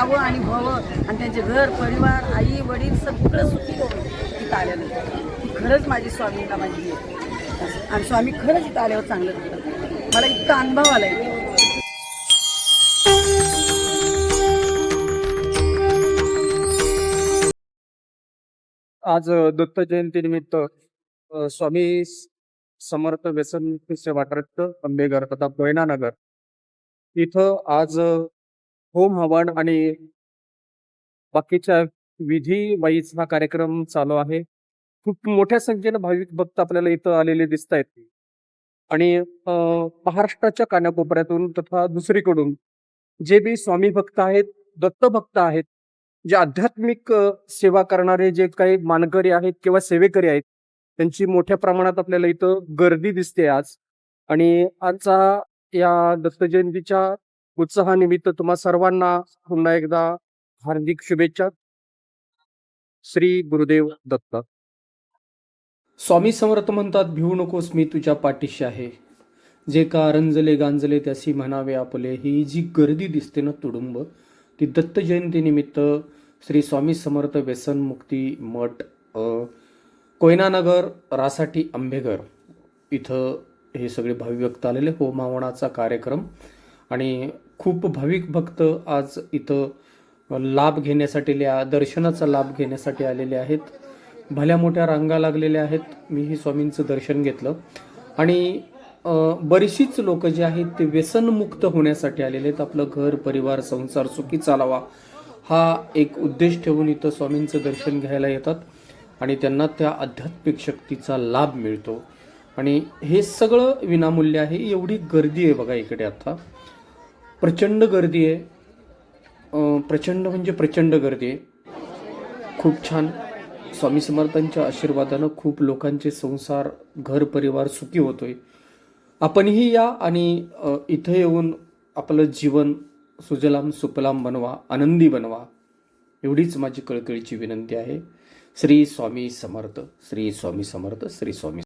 यावं आणि व्हावं आणि त्यांचे घर परिवार आई वडील सगळं सुखी होऊन इथं आल्यानंतर. ती खरंच माझी स्वामींना माझी आणि स्वामी खरंच इथं आल्यावर चांगलं करतात मला इतका अनुभव आला आहे आज दत्त जयंतीनिमित्त स्वामी समर्थ व्यसन सेवा ट्रस्ट अंबेघर तथा कोयनानगर इथं आज होम हवन आणि बाकीच्या विधी वाईज हा कार्यक्रम चालू आहे. खूप मोठ्या संख्येनं भाविक भक्त आपल्याला इथं आलेले दिसत आहेत आणि महाराष्ट्राच्या कानाकोपऱ्यातून तथा दुसरीकडून जे बी स्वामी भक्त आहेत दत्त भक्त आहेत जे आध्यात्मिक सेवा करणारे जे काही मानकरी आहेत किंवा सेवेकरी आहेत त्यांची मोठ्या प्रमाणात आपल्याला इथं गर्दी दिसते आज. आणि आजचा या दत्त जयंतीच्या उत्साहानिमित्त तुम्हा सर्वांना पुन्हा एकदा हार्दिक शुभेच्छा. श्री गुरुदेव दत्त. स्वामी समर्थ म्हणतात भिवू नकोस मी तुझ्या पाठीशी आहे. जे का रंजले गांजले त्यासी म्हणावे आपले ही जी गर्दी दिसते ना तुडुंब ती दत्त जयंतीनिमित्त श्री स्वामी समर्थ व्यसन मुक्ती मठ कोयनानगर रासाठी आंबेघर. इथं हे सगळे भाविक आलेले होमावणाचा कार्यक्रम. आणि खूप भाविक भक्त आज इथं लाभ घेण्यासाठी ल्या- दर्शनाचा लाभ घेण्यासाठी आलेले आहेत. भल्या मोठ्या रांगा लागलेल्या आहेत. मीही स्वामींचं दर्शन घेतलं. आणि बरीचशीच लोक जे आहेत ते व्यसनमुक्त होण्यासाठी आलेले आहेत. आपलं घर परिवार संसार सुखी चालावा हा एक उद्देश ठेवून इथं स्वामींचं दर्शन घ्यायला येतात. आणि त्यांना त्या आध्यात्मिक शक्तीचा लाभ मिळतो. आणि हे सगळं विनामूल्य आहे. एवढी गर्दी आहे बघा इकडे आता. प्रचंड गर्दी आहे. प्रचंड म्हणजे प्रचंड गर्दी आहे. खूप छान. स्वामी समर्थांच्या आशीर्वादानं खूप लोकांचे संसार घर परिवार सुखी होतोय. आपणही या आणि इथं येऊन आपलं जीवन सुजलाम सुपलाम बनवा आनंदी बनवा एवढीच माझी कळकळीची विनंती आहे. श्री स्वामी समर्थ श्री स्वामी समर्थ श्री स्वामी